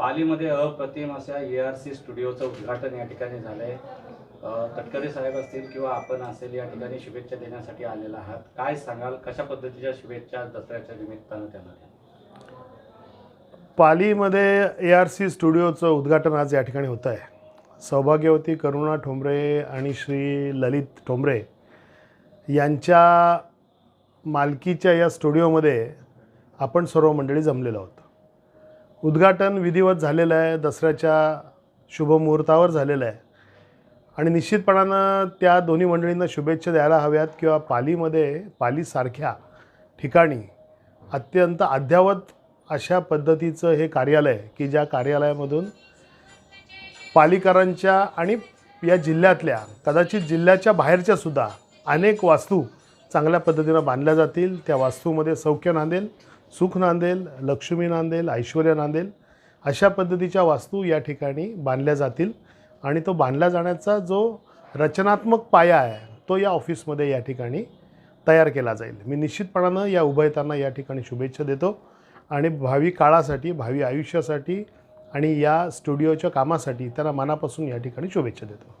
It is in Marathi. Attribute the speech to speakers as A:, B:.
A: पालीमध्ये अप्रतिम अशा ए आर सी स्टुडिओचं उद्घाटन या ठिकाणी झालंय. आहे तटकरे साहेब असतील किंवा आपण असेल या ठिकाणी शुभेच्छा देण्यासाठी आलेला आहात. काय सांगाल? कशा पद्धतीच्या शुभेच्छा दसऱ्याच्या निमित्तानं त्यांना
B: पालीमध्ये ए आर सी स्टुडिओचं उद्घाटन आज या ठिकाणी होतं आहे सौभाग्यवती करुणा ठोंबरे आणि श्री ललित ठोंबरे यांच्या मालकीच्या या स्टुडिओमध्ये आपण सर्व मंडळी जमलेलो आहोत. उद्घाटन विधिवत झालेलं आहे दसऱ्याच्या शुभमुहूर्तावर झालेलं आहे. आणि निश्चितपणानं त्या दोन्ही मंडळींना शुभेच्छा द्यायला हव्यात किंवा पालीमध्ये पालीसारख्या ठिकाणी अत्यंत अद्ययावत अशा पद्धतीचं हे कार्यालय की ज्या कार्यालयामधून पालिकरांच्या आणि या जिल्ह्यातल्या कदाचित जिल्ह्याच्या बाहेरच्या सुद्धा अनेक वास्तू चांगल्या पद्धतीनं बांधल्या जातील. त्या वास्तूमध्ये सौख्य नांदेल. सुख नांदेल लक्ष्मी नांदेल ऐश्वर्य नांदेल अशा पद्धतीच्या वास्तू या ठिकाणी बांधल्या जातील आणि तो बांधला जाण्याचा जो रचनात्मक पाया आहे तो या ऑफिसमध्ये या ठिकाणी तयार केला जाईल. मी निश्चितपणानं या उभयतांना या ठिकाणी शुभेच्छा देतो आणि भावी काळासाठी भावी आयुष्यासाठी आणि या स्टुडिओच्या कामासाठी त्यांना मनापासून या ठिकाणी शुभेच्छा देतो.